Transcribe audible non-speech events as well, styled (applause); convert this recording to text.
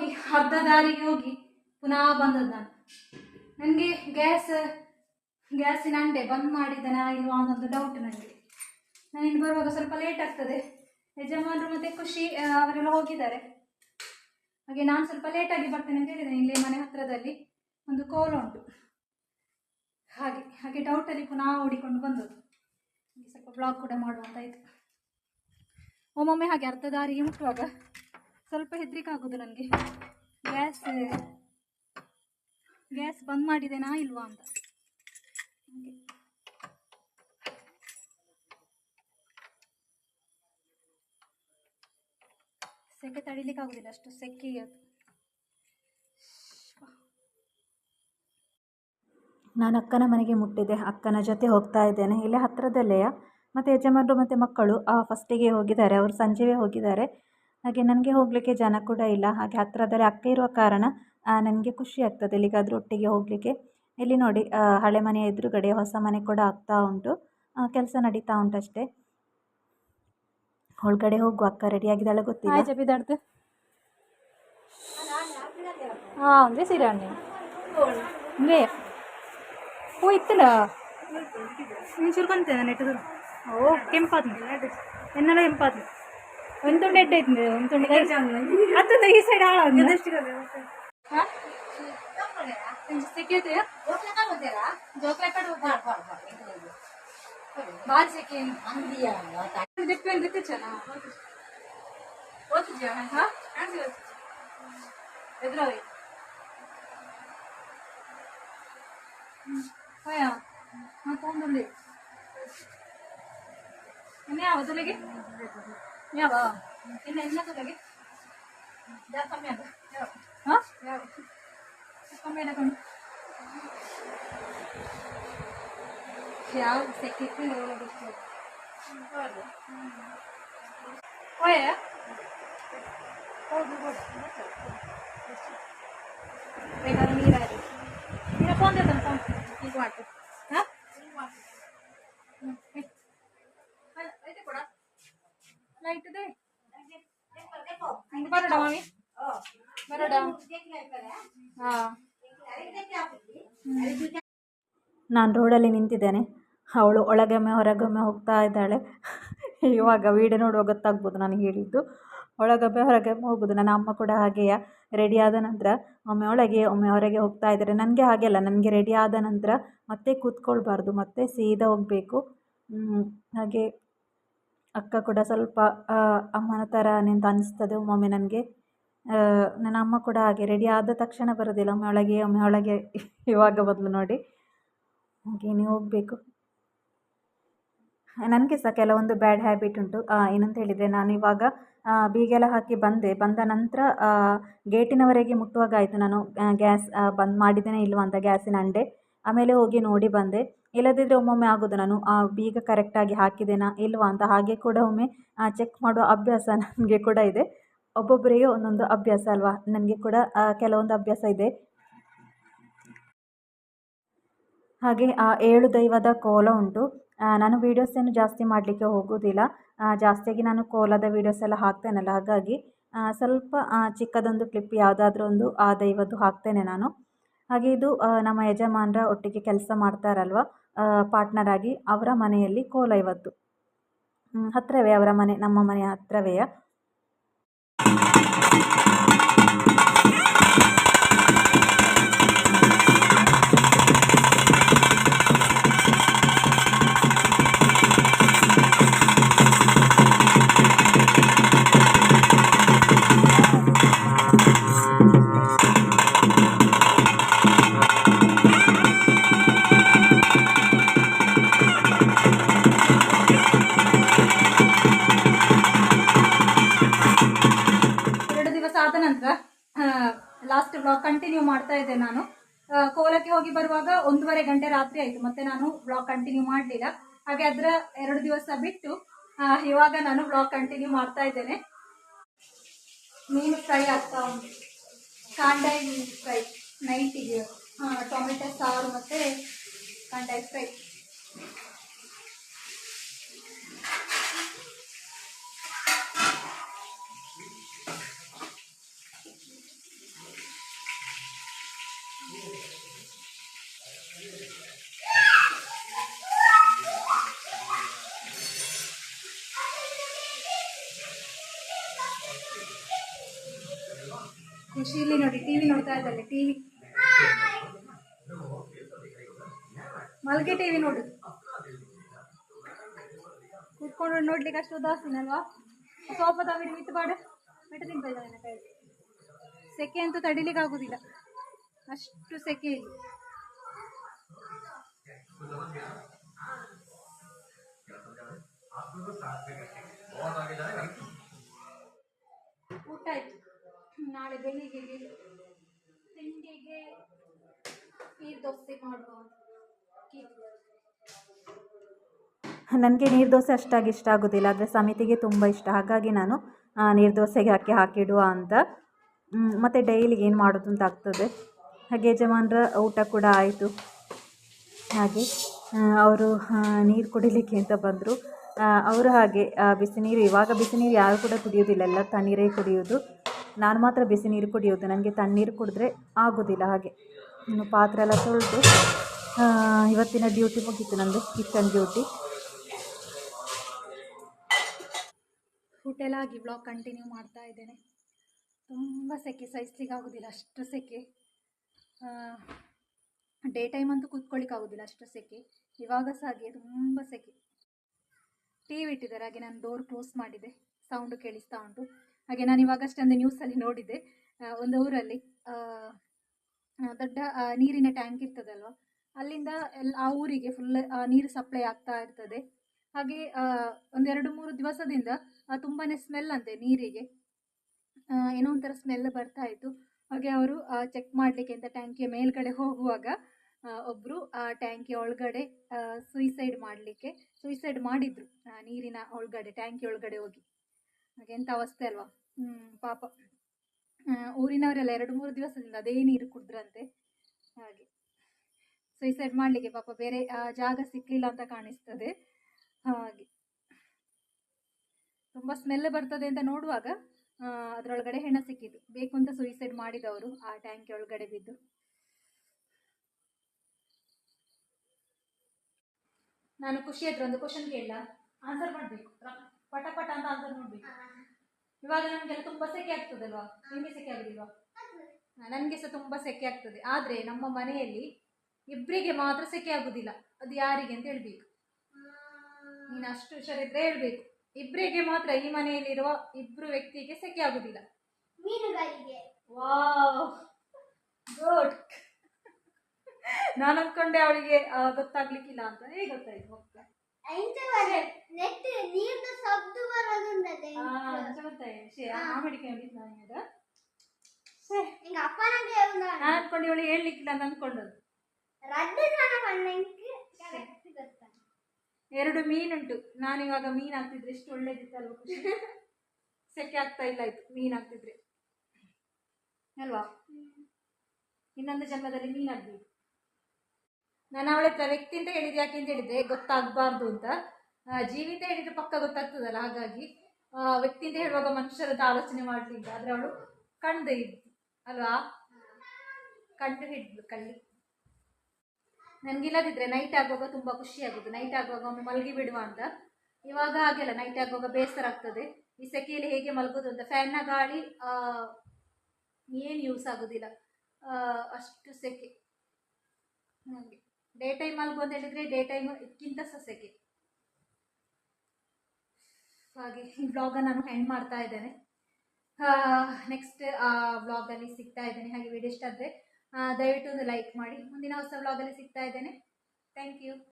ಹೋಗಿ, ಅರ್ಧ ದಾರಿಗೆ ಹೋಗಿ ಪುನಃ ಬಂದದ್ದು ನಾನು ನನಗೆ ಗ್ಯಾಸ್, ಗ್ಯಾಸಿನ ಅಂಡೆ ಬಂದ್ ಮಾಡಿದ್ದಾನಾ ಇಲ್ವಾ ಅನ್ನೋದು ಡೌಟ್ ನನಗೆ ನಾನು ಇನ್ನು ಬರುವಾಗ ಸ್ವಲ್ಪ ಲೇಟ್ ಆಗ್ತದೆ. ಯಜಮಾನರು ಮತ್ತೆ ಖುಷಿ ಅವರೆಲ್ಲ ಹೋಗಿದ್ದಾರೆ. ಹಾಗೆ ನಾನು ಸ್ವಲ್ಪ ಲೇಟಾಗಿ ಬರ್ತೇನೆ ಅಂತ ಹೇಳಿದ್ದೇನೆ ಇಲ್ಲಿ ಮನೆ ಹತ್ರದಲ್ಲಿ ಒಂದು ಕೋಲ್ ಉಂಟು. ಹಾಗೆ ಹಾಗೆ ಡೌಟಲ್ಲಿ ಪುನಃ ಓಡಿಕೊಂಡು ಬಂದದ್ದು. ಸ್ವಲ್ಪ ಬ್ಲಾಗ್ ಕೂಡ ಮಾಡುವಂತ ಆಯಿತು ಒಮ್ಮೊಮ್ಮೆ ಹಾಗೆ ಅರ್ಧ ದಾರಿಗೆ ಮುಟ್ಟುವಾಗ ಸ್ವಲ್ಪ ಹೆದರಿಕೆ ಆಗೋದು ನನಗೆ. ಗ್ಯಾಸ್ ಗ್ಯಾಸ್ ಬಂದ್ ಮಾಡಿದೆನಾ ಇಲ್ವಾ ಅಂತ. ಸೆಕೆ ತಡಿಲಿಕ್ಕೆ ಆಗೋದಿಲ್ಲ ಅಷ್ಟು ಸೆಕೆ ನಾನು ಅಕ್ಕನ ಮನೆಗೆ ಮುಟ್ಟಿದೆ. ಅಕ್ಕನ ಜೊತೆ ಹೋಗ್ತಾ ಇದ್ದೇನೆ. ಇಲ್ಲೇ ಹತ್ತಿರದಲ್ಲೇ ಮತ್ತು ಯಜಮಾನರು ಮತ್ತು ಮಕ್ಕಳು ಫಸ್ಟಿಗೆ ಹೋಗಿದ್ದಾರೆ. ಅವರು ಸಂಜೆವೇ ಹೋಗಿದ್ದಾರೆ. ಹಾಗೆ ನನಗೆ ಹೋಗಲಿಕ್ಕೆ ಜನ ಕೂಡ ಇಲ್ಲ. ಹಾಗೆ ಹತ್ತಿರದಲ್ಲಿ ಅಕ್ಕ ಇರುವ ಕಾರಣ ನನಗೆ ಖುಷಿ ಆಗ್ತದೆ ಎಲ್ಲಿಗಾದರೂ ಒಟ್ಟಿಗೆ ಹೋಗಲಿಕ್ಕೆ. ಇಲ್ಲಿ ನೋಡಿ ಹಳೆ ಮನೆ ಎದುರುಗಡೆ ಹೊಸ ಮನೆ ಕೂಡ ಆಗ್ತಾ ಉಂಟು. ಕೆಲಸ ನಡೀತಾ ಉಂಟು ಅಷ್ಟೇ. ಒಳಗಡೆ ಹೋಗುವ ಅಕ್ಕ ರೆಡಿಯಾಗಿದ್ದಾಳೆ ಗೊತ್ತಿಲ್ಲ. ಆಯ್ತು ಬಿದ್ದಾಡ್ತು ಹಾಂ ಒಂದೇ ಸೀರೆ ಅಣ್ಣೆ. ಹಂಗೆ ಹೂ ಇತ್ತಲ್ಲ? ನೀನು ಚುರ್ಕೊಂತೇನೆ ಓ ಕೆಂಪಾದ್ನು. ಎನ್ನೆಲ್ಲ ಕೆಂಪಾದ್ನು. ಒಂದು ತುಂಡು ಎಡ್ಡೆ ಐತಿ ಒಂದು ತುಂಡು ಅತ್ತಂದ ಈ ಸೈಡ್ ಹಾಳಾದ್ನ ಹಾಂ ಸೆಕೆ ಜೋಕ್ಲೆ Ya, ya, Ini ya, ya, ya, ya, ya. Hah? Ya. ya, ya, ya, ya, ya, ya, ya, ya, Oh ya? Oh, ya, ya, ya, ya, ya, ya, ya, ya, ya, ya ಆಯ್ತದೆ ಬರೋಡ ಮಾಮಿ ಬರೋಡ ನಾನು ರೋಡಲ್ಲಿ ನಿಂತಿದ್ದೇನೆ ಅವಳು ಒಳಗೊಮ್ಮೆ ಹೊರಗೊಮ್ಮೆ ಹೋಗ್ತಾ ಇದ್ದಾಳೆ ಇವಾಗ video ನೋಡುವ ಗೊತ್ತಾಗ್ಬೋದು ನಾನು ಹೇಳಿದ್ದು ಒಳಗೊಮ್ಮೆ ಹೊರಗೊಮ್ಮೆ ಹೋಗೋದು ನನ್ನ ಅಮ್ಮ ಕೂಡ ಹಾಗೆಯ ರೆಡಿ ಆದ ನಂತರ ಒಮ್ಮೆ ಒಳಗೆ ಒಮ್ಮೆ ಹೊರಗೆ ಹೋಗ್ತಾ ಇದ್ದಾರೆ ನನಗೆ ಹಾಗೆ ಅಲ್ಲ ನನಗೆ ರೆಡಿ ಆದ ನಂತರ ಮತ್ತೆ ಕೂತ್ಕೊಳ್ಬಾರ್ದು ಮತ್ತೆ ಸೀದಾ ಹೋಗಬೇಕು ಹಾಗೆ ಅಕ್ಕ ಕೂಡ ಸ್ವಲ್ಪ ಅಮ್ಮನ ಥರ ಅಂತ ಅನ್ನಿಸ್ತದೆ ಒಮ್ಮೊಮ್ಮೆ ನನಗೆ. ನನ್ನ ಅಮ್ಮ ಕೂಡ ಹಾಗೆ ರೆಡಿ ಆದ ತಕ್ಷಣ ಬರೋದಿಲ್ಲ, ಒಮ್ಮೆ ಒಳಗೆ ಒಮ್ಮೆ ಒಳಗೆ (laughs) ಇವಾಗ ಬದಲು ನೋಡಿ. ಹಾಗೇನೆ ಹೋಗಬೇಕು. ನನಗೆ ಸಹ ಕೆಲವೊಂದು ಬ್ಯಾಡ್ ಹ್ಯಾಬಿಟ್ ಉಂಟು. ಏನಂತ ಹೇಳಿದರೆ ನಾನು ಇವಾಗ ಬೀಗೆಲ್ಲ ಹಾಕಿ ಬಂದೆ. ಬಂದ ನಂತರ ಗೇಟಿನವರೆಗೆ ಮುಟ್ಟುವಾಗ ಆಯಿತು ನಾನು ಗ್ಯಾಸ್ ಬಂದ್ ಮಾಡಿದ್ದೇನೆ ಇಲ್ವಾ ಅಂತ ಗ್ಯಾಸಿನ ಅಂಡೆ. ಆಮೇಲೆ ಹೋಗಿ ನೋಡಿ ಬಂದೆ. ಇಲ್ಲದಿದ್ದರೆ ಒಮ್ಮೊಮ್ಮೆ ಆಗೋದು. ನಾನು, ಆ ಬೀಗ ಕರೆಕ್ಟಾಗಿ ಹಾಕಿದ್ದೇನಾ ಇಲ್ವಾ? ಅಂತ ಹಾಗೆ ಕೂಡ ಒಮ್ಮೆ ಚೆಕ್ ಮಾಡುವ ಅಭ್ಯಾಸ (laughs) ನನಗೆ ಕೂಡ ಇದೆ. ಒಬ್ಬೊಬ್ಬರಿಗೆ ಒಂದೊಂದು ಅಭ್ಯಾಸ ಅಲ್ವಾ? ನನಗೆ ಕೂಡ ಕೆಲವೊಂದು ಅಭ್ಯಾಸ ಇದೆ. ಹಾಗೆ, ಆ, ಏಳು ದೈವದ ಕೋಲ ಉಂಟು. ನಾನು ವೀಡಿಯೋಸನ್ನು ಜಾಸ್ತಿ ಮಾಡಲಿಕ್ಕೆ ಹೋಗೋದಿಲ್ಲ. ಜಾಸ್ತಿಯಾಗಿ ನಾನು ಕೋಲದ ವೀಡಿಯೋಸ್ ಎಲ್ಲ ಹಾಕ್ತೇನಲ್ಲ, ಹಾಗಾಗಿ ಸ್ವಲ್ಪ ಚಿಕ್ಕದೊಂದು ಕ್ಲಿಪ್ ಯಾವುದಾದ್ರೂ ಒಂದು ಆ ದೈವದ್ದು ಹಾಕ್ತೇನೆ ನಾನು. ಹಾಗೆ ಇದು ನಮ್ಮ ಯಜಮಾನರ ಒಟ್ಟಿಗೆ ಕೆಲಸ ಮಾಡ್ತಾರಲ್ವ? ಪಾರ್ಟ್ನರ್ ಆಗಿ ಅವರ ಮನೆಯಲ್ಲಿ ಕೋಲ ಇವತ್ತು ಹತ್ತಿರವೇ ಅವರ ಮನೆ, ನಮ್ಮ ಮನೆಯ ಹತ್ತಿರವೇ ಕಂಟಿನ್ಯೂ ಮಾಡ್ತಾ ಇದ್ದೆ ನಾನು. ಕೋಲಕ್ಕೆ ಹೋಗಿ ಬರುವಾಗ ಒಂದೂವರೆ ಗಂಟೆ ರಾತ್ರಿ ಆಯಿತು. ಮತ್ತೆ ನಾನು ಬ್ಲಾಗ್ ಕಂಟಿನ್ಯೂ ಮಾಡಲಿಲ್ಲ. ಹಾಗೆ ಅದರ ಎರಡು ದಿವಸ ಬಿಟ್ಟು ಇವಾಗ ನಾನು ಬ್ಲಾಗ್ ಕಂಟಿನ್ಯೂ ಮಾಡ್ತಾ ಇದ್ದೇನೆ. ಮೀನು ಫ್ರೈ ಆಗ್ತಾ ಉಂಟು. ಮೀನು ಫ್ರೈ. ನೈಟಿಗೆ ಟೊಮೆಟೊ ಸಾರು ಮತ್ತು ಕಾಂಡೈ ಫ್ರೈ. ಖುಷಿಲಿ ನೋಡಿ, ಟಿವಿ ನೋಡ್ತಾ ಇದ್ದಾಳೆ, ಟಿವಿ. ಮಲ್ಗೆ ಟಿವಿ ನೋಡು. ಕೂತ್ಕೊಂಡು ನೋಡ್ಲಿಕ್ಕೆ ಅಷ್ಟು ಉದಾಸೀನಲ್ವಾ? ಸೋಪ ತಗೊಂಡು ಮಿತ್ತು ಬಾಡ. ಮೆಟ್ಟ ತಿಂತ ನನ್ನ ಕೈ ಸೆಕೆ ಅಂತೂ ತಡಿಲಿಕ್ಕೆ ಆಗುದಿಲ್ಲ. ಅಷ್ಟು ಸೆಕೆ ಇಲ್ಲಿ. ಊಟ ಆಯ್ತು. ನಾಳೆ ಬೆಳಿಗ್ಗೆ ತಿಂಡಿಗೆ ನೀರು ದೋಸೆ ಮಾಡುವ ನನಗೆ ನೀರು ದೋಸೆ ಅಷ್ಟಾಗಿ ಇಷ್ಟ ಆಗೋದಿಲ್ಲ, ಆದರೆ ಸಮಿತಿಗೆ ತುಂಬ ಇಷ್ಟ. ಹಾಗಾಗಿ ನಾನು ನೀರು ದೋಸೆಗೆ ಹಾಕಿ ಹಾಕಿಡುವ ಅಂತ. ಮತ್ತು ಡೈಲಿ ಏನು ಮಾಡೋದು ಅಂತ ಆಗ್ತದೆ. ಹಾಗೆ ಯಜಮಾನ್ರ ಊಟ ಕೂಡ ಆಯಿತು. ಹಾಗೆ ಅವರು ನೀರು ಕುಡಿಲಿಕ್ಕೆ ಅಂತ ಬಂದರು. ಅವರು ಹಾಗೆ ಬಿಸಿನೀರು ಬಿಸಿ ನೀರು, ಇವಾಗ ಬಿಸಿ ನೀರು ಯಾರು ಕೂಡ ಕುಡಿಯೋದಿಲ್ಲ ಎಲ್ಲ ತಣ್ಣೀರೇ ಕುಡಿಯೋದು ನಾನು ಮಾತ್ರ ಬಿಸಿ ನೀರು ಕುಡಿಯೋದು ನನಗೆ ತಣ್ಣೀರು ಕುಡಿದ್ರೆ ಆಗೋದಿಲ್ಲ ಹಾಗೆ. ಇನ್ನು ಪಾತ್ರೆ ಎಲ್ಲ ತೊಳೆದು ಇವತ್ತಿನ ಡ್ಯೂಟಿ ಮುಗೀತು ನಂದು ಕಿಚನ್ ಡ್ಯೂಟಿ ಎಲ್ಲ ಆಗಿ ಬ್ಲಾಗ್ ಕಂಟಿನ್ಯೂ ಮಾಡ್ತಾ ಇದ್ದೇನೆ. ತುಂಬ ಸೆಕೆ ಸಹಿಸ್ಲಿಕ್ಕೆ ಆಗೋದಿಲ್ಲ, ಅಷ್ಟು ಸೆಕೆ. ಡೇ ಟೈಮ್ ಅಂತೂ ಕೂತ್ಕೊಳ್ಳಿಕ್ಕೆ ಆಗೋದಿಲ್ಲ, ಅಷ್ಟು ಸೆಕೆ. ಇವಾಗ ಸಹ ಹಾಗೆ ತುಂಬ ಸೆಕೆ. ಟಿ ವಿ ಇಟ್ಟಿದ್ದಾರೆ, ಹಾಗೆ ನಾನು ಡೋರ್ ಕ್ಲೋಸ್ ಮಾಡಿದೆ. ಸೌಂಡು ಕೇಳಿಸ್ತಾ ಉಂಟು. ಹಾಗೆ ನಾನು ಇವಾಗಷ್ಟೇ ಒಂದು ನ್ಯೂಸಲ್ಲಿ ನೋಡಿದ್ದೆ. ಒಂದು ಊರಲ್ಲಿ ದೊಡ್ಡ ನೀರಿನ ಟ್ಯಾಂಕ್ ಇರ್ತದಲ್ವ? ಅಲ್ಲಿಂದ ಎಲ್ಲ ಆ ಊರಿಗೆ ಫುಲ್ ನೀರು ಸಪ್ಲೈ ಆಗ್ತಾ ಇರ್ತದೆ. ಹಾಗೆ ಒಂದೆರಡು ಮೂರು ದಿವಸದಿಂದ ತುಂಬಾ ಸ್ಮೆಲ್ ಅಂತೆ ನೀರಿಗೆ. ಏನೋ ಒಂಥರ ಸ್ಮೆಲ್ ಬರ್ತಾ ಇತ್ತು. ಹಾಗೆ ಅವರು ಚೆಕ್ ಮಾಡಲಿಕ್ಕೆ ಅಂತ ಟ್ಯಾಂಕಿಯ ಮೇಲ್ಗಡೆ ಹೋಗುವಾಗ ಒಬ್ರು ಆ ಟ್ಯಾಂಕಿ ಒಳಗಡೆ ಸುಯಿಸೈಡ್ ಮಾಡಲಿಕ್ಕೆ ಸುಯಿಸೈಡ್ ಮಾಡಿದ್ರು ನೀರಿನ ಒಳಗಡೆ ಟ್ಯಾಂಕಿ ಒಳಗಡೆ ಹೋಗಿ. ಹಾಗೆ ಎಂಥ ಅವಸ್ಥೆ ಅಲ್ವಾ? ಪಾಪ. ಊರಿನವರೆಲ್ಲ ಎರಡು ಮೂರು ದಿವಸದಿಂದ ಅದೇ ನೀರು ಕುಡಿದ್ರಂತೆ. ಹಾಗೆ. ಸುಯಿಸೈಡ್ ಮಾಡಲಿಕ್ಕೆ ಪಾಪ ಬೇರೆ ಜಾಗ ಸಿಕ್ಕಲಿಲ್ಲ ಅಂತ ಕಾಣಿಸ್ತದೆ. ಹಾಗೆ. ತುಂಬ ಸ್ಮೆಲ್ ಬರ್ತದೆ ಅಂತ ನೋಡುವಾಗ ಅದರೊಳಗಡೆ ಹೆಣ ಸಿಕ್ಕಿತು ಬೇಕು ಅಂತ ಸುಯಿಸೈಡ್ ಮಾಡಿದವರು ಆ ಟ್ಯಾಂಕ್ ಒಳಗಡೆ ಬಿದ್ದು. ನಾನು ಖುಷಿ ಹತ್ರ ಒಂದು ಕ್ವಶನ್ ಕೇಳ ಆನ್ಸರ್ ಮಾಡ್ಬೇಕು. ಪಟ ಪಟ ಅಂತ ಆನ್ಸರ್ ಮಾಡಬೇಕು. ಇವಾಗ ನಮಗೆಲ್ಲ ತುಂಬಾ ಸೆಕೆ ಆಗ್ತದಲ್ವಾ? ನಿಮಗೆ ಸೆಕೆ ಆಗುದಿಲ್ವಾ? ನನಗೆ ಸಹ ತುಂಬ ಸೆಕೆ ಆಗ್ತದೆ. ಆದ್ರೆ ನಮ್ಮ ಮನೆಯಲ್ಲಿ ಇಬ್ಬರಿಗೆ ಮಾತ್ರ ಸೆಕೆ ಆಗುದಿಲ್ಲ. ಅದು ಯಾರಿಗೆ ಅಂತ ಹೇಳ್ಬೇಕು. ನೀನು ಅಷ್ಟು ಹುಷಾರಿದ್ರೆ ಹೇಳ್ಬೇಕು. ಇಬ್ಬರಿಗೆ ಮಾತ್ರ ಈ ಮನೆಯಲ್ಲಿರುವ ಇಬ್ರು ವ್ಯಕ್ತಿಗೆ ಸೆಕೆ ಆಗುದಿಲ್ಲ. ವಾವ್! ಗುಡ್. ನಾನು ಅನ್ಕೊಂಡೆ ಅವಳಿಗೆ ಗೊತ್ತಾಗ್ಲಿಕ್ಕಿಲ್ಲ ಅಂತ. ಹೇಗೆ ಗೊತ್ತಾಯ್ತು? ನೀರ್ದು ಶಬ್ದ ಎರಡು ನನಗೆ ಅನ್ಕೊಂಡು ನಾನು ಅಂದ್ಕೊಂಡದ್ದು ಎರಡು ಮೀನುಂಟು. ನಾನಿವಾಗ ಮೀನು ಹಾಕ್ತಿದ್ರೆ ಎಷ್ಟು ಒಳ್ಳೇದಿತ್ತಲ್ವ ಸೆಕೆ ಆಗ್ತಾ ಇಲ್ಲ ಆಯ್ತು ಮೀನು ಹಾಕ್ತಿದ್ರೆ. ಅಲ್ವಾ? ಇನ್ನೊಂದು ಜನ್ಮದಲ್ಲಿ ಮೀನಾಗ್ಬೇಕು ನಾನು ಅವಳ ತ ವ್ಯಕ್ತಿ ಅಂತ ಹೇಳಿದ ಯಾಕೆ ಅಂತ ಹೇಳಿದ್ದೆ ಗೊತ್ತಾಗಬಾರ್ದು ಅಂತ. ಜೀವಿತ ಹೇಳಿದ್ರೆ ಪಕ್ಕ ಗೊತ್ತಾಗ್ತದಲ್ಲ ಹಾಗಾಗಿ. ವ್ಯಕ್ತಿ ಅಂತ ಹೇಳುವಾಗ ಮನುಷ್ಯರದ್ದು ಆಲೋಚನೆ ಮಾಡ್ತಿದ್ದ ಆದ್ರೆ ಅವಳು ಕಂಡು ಇದ್ದು ಅಲ್ವಾ? ಕಂಡು ಹಿಡ್ಲು ಕಳ್ಳಿ. ನನಗಿಲ್ಲದಿದ್ರೆ ನೈಟ್ ಆಗುವಾಗ ತುಂಬ ಖುಷಿ ಆಗೋದು ನೈಟ್ ಆಗುವಾಗ ಒಮ್ಮೆ ಮಲಗಿ ಬಿಡುವ ಅಂತ. ಇವಾಗ ಹಾಗೆಲ್ಲ ನೈಟ್ ಆಗುವಾಗ ಬೇಸರ ಆಗ್ತದೆ. ಈ ಸೆಕೆಯಲ್ಲಿ ಹೇಗೆ ಮಲಗೋದು ಅಂತ. ಫ್ಯಾನ್ನ ಗಾಳಿ ಏನು ಯೂಸ್ ಆಗೋದಿಲ್ಲ. ಆ, ಅಷ್ಟು ಸೆಕೆ. ಹಾಗೆ. ಡೇ ಟೈಮ್ ಮಲಗು ಅಂತ ಹೇಳಿದ್ರೆ ಡೇ ಟೈಮ್ ಇದಕ್ಕಿಂತ ಸಹ ಸೆಕೆ. ಹಾಗೆ ಈ ವ್ಲಾಗನ್ನು ನಾನು ಹೆಂಡ್ ಮಾಡ್ತಾ ಇದ್ದೇನೆ. ನೆಕ್ಸ್ಟ್ ಆ ವ್ಲಾಗಲ್ಲಿ ಸಿಗ್ತಾ ಇದ್ದೇನೆ. ಹಾಗೆ ವಿಡಿಯೋ ಇಷ್ಟ ಆದರೆ ದಯವಿಟ್ಟು ಒಂದು ಲೈಕ್ ಮಾಡಿ. ಮುಂದಿನ ಹೊಸ ವ್ಲಾಗಲ್ಲಿ ಸಿಗ್ತಾ ಇದ್ದೇನೆ. Thank you